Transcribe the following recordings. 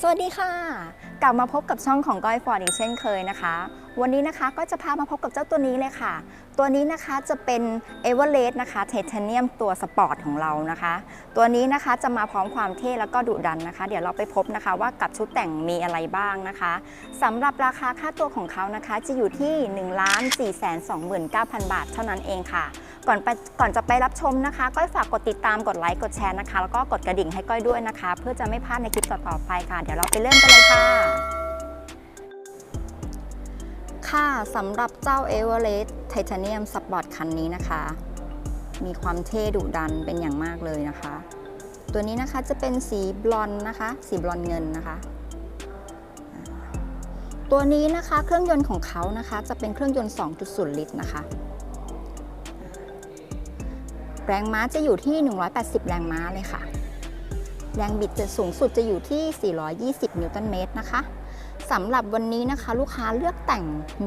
สวัสดีค่ะ กลับมาพบกับช่องของก้อยฟอร์ดอีกเช่นเคยนะคะ วันนี้นะคะก็จะพามาพบกับเจ้าตัวนี้เลยค่ะ ตัวนี้นะคะจะเป็น e v e r e s t นะคะไทเทเนียมตัวสปอร์ตของเรานะคะ ตัวนี้นะคะจะมาพร้อมความเท่แล้วก็ดุดันนะคะ เดี๋ยวเราไปพบนะคะว่ากับชุดแต่งมีอะไรบ้างนะคะสำหรับราคาค่าตัวของเขานะคะ จะอยู่ที่ 1 4 2 9 0 0 0 บาท เท่านั้นเองค่ะ ก่อนไปก่อนจะไปรับชมนะคะ ก้อยฝากกดติดตามกดไลค์กดแชร์นะคะ แล้วก็กดกระดิ่งให้ก้อยด้วยนะคะ เพื่อจะไม่พลาดในคลิปต่อๆไปค่ะ เดี๋ยวเราไปเริ่มกันเลยค่ะ ค่ะสำหรับเจ้า e v e r e s t Titanium Sport คันนี้นะคะ มีความเท่ดุดันเป็นอย่างมากเลยนะคะ ตัวนี้นะคะจะเป็นสีบลอนนะคะ สีบลอนเงินนะคะ ตัวนี้นะคะเครื่องยนต์ของเขานะคะ จะเป็นเครื่องยนต์ 2.0 ลิตรนะคะ แรงม้าจะอยู่ที่ 180 แรงม้าเลยค่ะ แรงบิดจะสูงสุดจะอยู่ที่ 420 นิวตันเมตรนะคะ สำหรับวันนี้นะคะ ลูกค้าเลือกแต่ง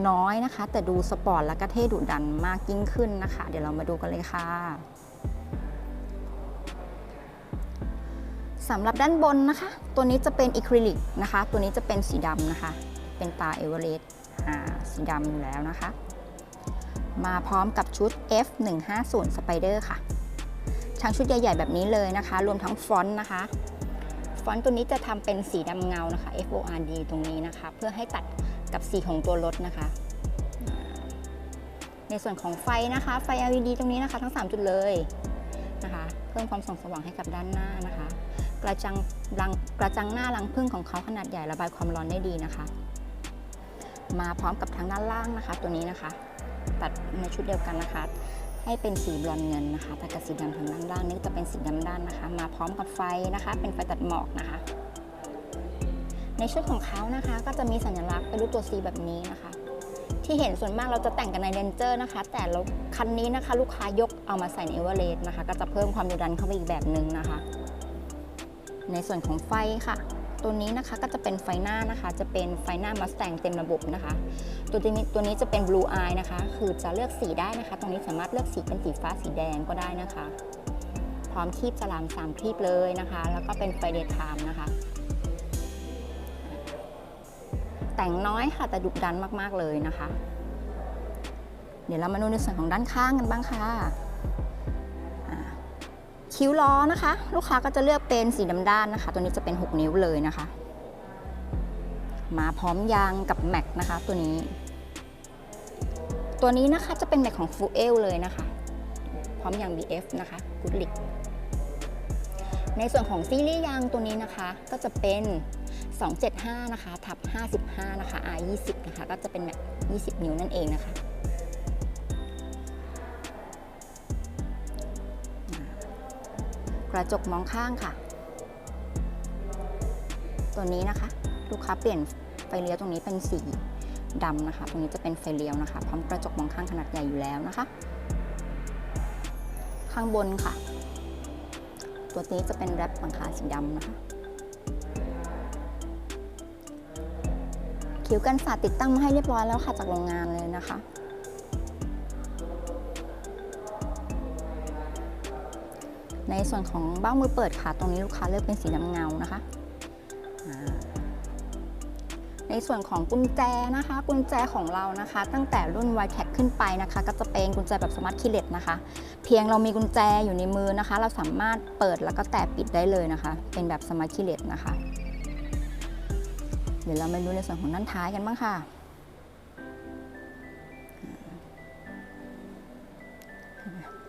น้อยนะคะ แต่ดูสปอร์ตและก็เท่ดุดันมากยิ่งขึ้นนะคะ เดี๋ยวเรามาดูกันเลยค่ะสำหรับด้านบนนะคะ ตัวนี้จะเป็นอะคริลิกนะคะ ตัวนี้จะเป็นสีดำนะคะ เป็นตาเอเวอเรสต์สีดำอยู่แล้วนะคะ มาพร้อมกับชุด F150 Spider ค่ะ ทั้งชุดใหญ่ ๆ แบบนี้เลยนะคะ รวมทั้งฟอนต์นะคะ ฟอนต์ตัวนี้จะทำเป็นสีดำเงานะคะ FORD ตรงนี้นะคะ เพื่อให้ตัดกับสีของตัวรถนะคะ ในส่วนของไฟนะคะ ไฟ LED ตรงนี้นะคะ ทั้ง 3 จุดเลยนะคะ เพิ่มความส่องสว่างให้กับด้านหน้านะคะ กระจังรังกระจังหน้ารังพึ่งของเขาขนาดใหญ่ระบายความร้อนได้ดีนะคะ มาพร้อมกับทางด้านล่างนะคะ ตัวนี้นะคะ ตัดในชุดเดียวกันนะคะ ให้เป็นสีบรอนเงินนะคะแต่กับสีดำทางด้านล่างนี่จะเป็นสีดำด้านนะคะ มาพร้อมกับไฟนะคะ เป็นไฟตัดหมอกนะคะ ในชุดของเขานะคะ ก็จะมีสัญลักษณ์เป็นรูปตัว C แบบนี้นะคะ ที่เห็นส่วนมากเราจะแต่งกันในเรนเจอร์นะคะ แต่ราคันนี้นะคะลูกค้ายกเอามาใส่ในเอเวอเรสต์นะคะ ก็จะเพิ่มความดุดันเข้าไปอีกแบบหนึ่งนะคะ ในส่วนของไฟค่ะ ตัวนี้นะคะก็จะเป็นไฟหน้านะคะ จะเป็นไฟหน้ามาส t ต n เต็มระบบนะคะ ตัวนี้ตัวนี้จะเป็น blue eye นะคะ คือจะเลือกสีได้นะคะ ตรงนี้สามารถเลือกสีเป็นสีฟ้าสีแดงก็ได้นะคะ พร้อมคีบจราม3คีบเลยนะคะ แล้วก็เป็นไฟเดย์ไทม์นะคะ แต่งน้อยค่ะแต่ดุดันมากๆเลยนะคะ เดี๋ยวเรามาดูในส่วนของด้านข้างกันบ้างค่ะ คิ้วล้อนะคะ ลูกค้าก็จะเลือกเป็นสีดำด้านนะคะ ตัวนี้จะเป็น 6 นิ้วเลยนะคะ มาพร้อมยางกับแม็กนะคะ ตัวนี้ ตัวนี้นะคะจะเป็นแม็กของฟูเอลเลยนะคะ พร้อมยาง BF นะคะกุดลิกในส่วนของซีรีส์ยางตัวนี้นะคะ ก็จะเป็น 275 นะคะ ทับ 55 นะคะ R20 นะคะ ก็จะเป็นแม็ก20 นิ้วนั่นเองนะคะ กระจกมองข้างค่ะ ตัวนี้นะคะ ลูกค้าเปลี่ยนไฟเลี้ยวตรงนี้เป็นสีดำนะคะ ตรงนี้จะเป็นไฟเลี้ยวนะคะ พร้อมกระจกมองข้างขนาดใหญ่อยู่แล้วนะคะ ข้างบนค่ะ ตัวนี้จะเป็นแรปหลังคาสีดำนะคะคิ้วกันสาดติดตั้งมาให้เรียบร้อยแล้วค่ะจากโรงงานเลยนะคะ ในส่วนของเบ้ามือเปิดค่ะ ตรงนี้ลูกค้าเลือกเป็นสีดำเงานะคะ ในส่วนของกุญแจนะคะ กุญแจของเรานะคะ ตั้งแต่รุ่น y t e c ขึ้นไปนะคะ ก็จะเป็นกุญแจแบบสมาร์ทคีย์เลสนะคะ เพียงเรามีกุญแจอยู่ในมือนะคะ เราสามารถเปิดแล้วก็แตะปิดได้เลยนะคะ เป็นแบบสมาร์ทคีย์เลสนะคะ เดี๋ยวเรามาดูในส่วนของด้านท้ายกันบ้างค่ะ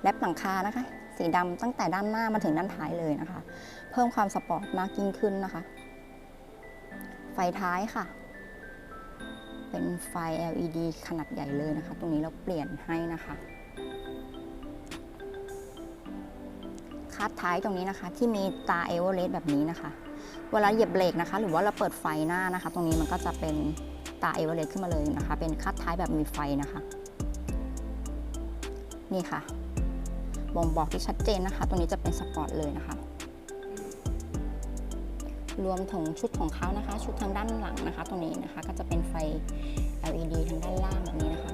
แรปหลังคานะคะ สีดำตั้งแต่ด้านหน้ามาถึงด้านท้ายเลยนะคะ เพิ่มความสปอร์ตมากยิ่งขึ้นนะคะ ไฟท้ายค่ะ เป็นไฟ LED ขนาดใหญ่เลยนะคะ ตรงนี้เราเปลี่ยนให้นะคะคาดท้ายตรงนี้นะคะ ที่มีตาเอเวอเรสต์แบบนี้นะคะ เวลาเหยียบเบรกนะคะ หรือว่าเราเปิดไฟหน้านะคะ ตรงนี้มันก็จะเป็นตาเอเวอเรสต์ขึ้นมาเลยนะคะ เป็นคาดท้ายแบบมีไฟนะคะ นี่ค่ะ บ่งบอกที่ชัดเจนนะคะตรงนี้จะเป็นสปอร์ตเลยนะคะ รวมถึงชุดของเขานะคะ ชุดทางด้านหลังนะคะตรงนี้นะคะก็จะเป็นไฟ LED ทางด้านล่างแบบนี้นะคะ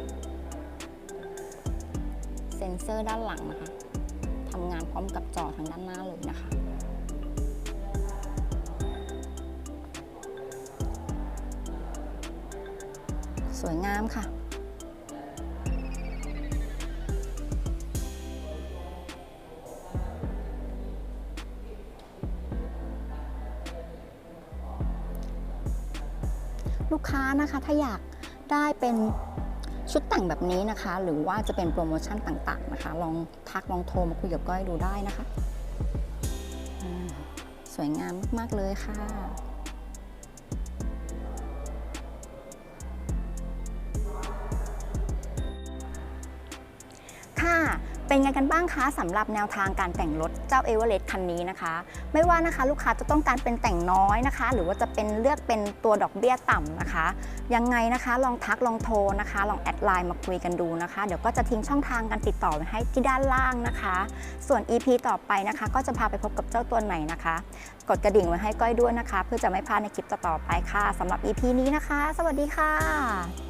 เซนเซอร์ด้านหลังนะคะทำงานพร้อมกับจอทางด้านหน้าเลยนะคะสวยงามค่ะ ลูกค้านะคะถ้าอยากได้เป็นชุดแต่งแบบนี้นะคะ หรือว่าจะเป็นโปรโมชั่นต่างๆนะคะ ลองทักลองโทรมาคุยกับก้อยดูได้นะคะ สวยงามมากๆเลยค่ะ เป็นไงกันบ้างคะสำหรับแนวทางการแต่งรถเจ้าเอเวอเรสต์คันนี้นะคะ ไม่ว่านะคะลูกค้าจะต้องการเป็นแต่งน้อยนะคะ หรือว่าจะเป็นเลือกเป็นตัวดอกเบี้ยต่ำนะคะ ยังไงนะคะลองทักลองโทรนะคะ ลองแอดไลน์มาคุยกันดูนะคะ เดี๋ยวก็จะทิ้งช่องทางการติดต่อไว้ให้ที่ด้านล่างนะคะ ส่วน EP ต่อไปนะคะ ก็จะพาไปพบกับเจ้าตัวไหนนะคะ กดกระดิ่งไว้ให้ก้อยด้วยนะคะ เพื่อจะไม่พลาดในคลิปต่อๆไปค่ะสำหรับ EP นี้นะคะ สวัสดีค่ะ